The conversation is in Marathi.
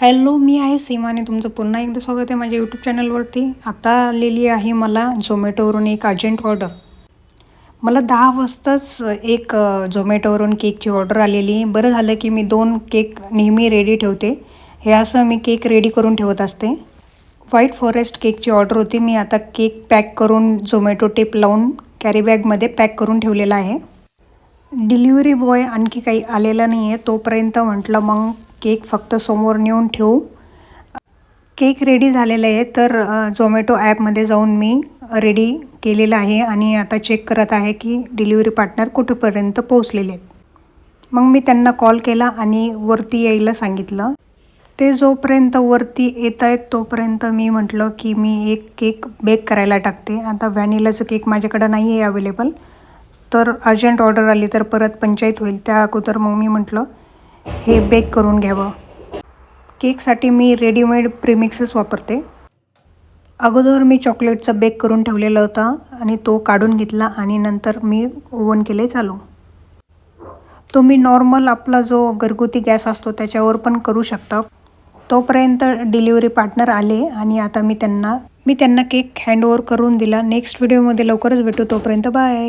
हॅलो मी आहे सीमा आणि तुमचं पुन्हा एकदा स्वागत आहे माझ्या यूट्यूब चॅनलवरती आता आलेली आहे मला झोमॅटोवरून एक अर्जंट ऑर्डर मला दहा वाजताच एक झोमॅटोवरून केकची ऑर्डर आलेली. बरं झालं की मी दोन केक नेहमी रेडी ठेवते. हे असं मी केक रेडी करून ठेवत असते. व्हाईट फॉरेस्ट केकची ऑर्डर होती. मी आता केक पॅक करून झोमॅटो टेप लावून कॅरीबॅगमध्ये पॅक करून ठेवलेला आहे. डिलिव्हरी बॉय आणखी काही आलेला नाही आहे तोपर्यंत म्हटलं मग केक फक्त समोर नेऊन ठेवू. केक रेडी झालेला आहे तर झोमॅटो ॲपमध्ये जाऊन मी रेडी केलेलं आहे आणि आता चेक करत आहे की डिलिव्हरी पार्टनर कुठेपर्यंत पोहोचलेले आहेत. मग मी त्यांना कॉल केला आणि वरती यायला सांगितलं. ते जोपर्यंत वरती येत आहेत तोपर्यंत मी म्हटलं की मी एक केक बेक करायला टाकते. आता व्हॅनिलाचं केक माझ्याकडं नाही आहे अवेलेबल तर अर्जंट ऑर्डर आली तर परत पंचायत होईल. त्या अगोदर मग मी म्हटलं हे बेक करून घ्यावं. केकसाठी मी रेडीमेड प्रीमिक्सेस वापरते. अगोदर मी चॉकलेटचा बेक करून ठेवलेला होता आणि तो काढून घेतला आणि नंतर मी ओवन केले चालू. मी नॉर्मल आपला जो घरगुती गॅस असतो त्याच्यावर पण करू शकता. तोपर्यंत डिलिव्हरी पार्टनर आले आणि आता मी त्यांना मी त्यांना केक हँडओव्हर करून दिला. नेक्स्ट व्हिडिओमध्ये लवकरच भेटू. तोपर्यंत बाय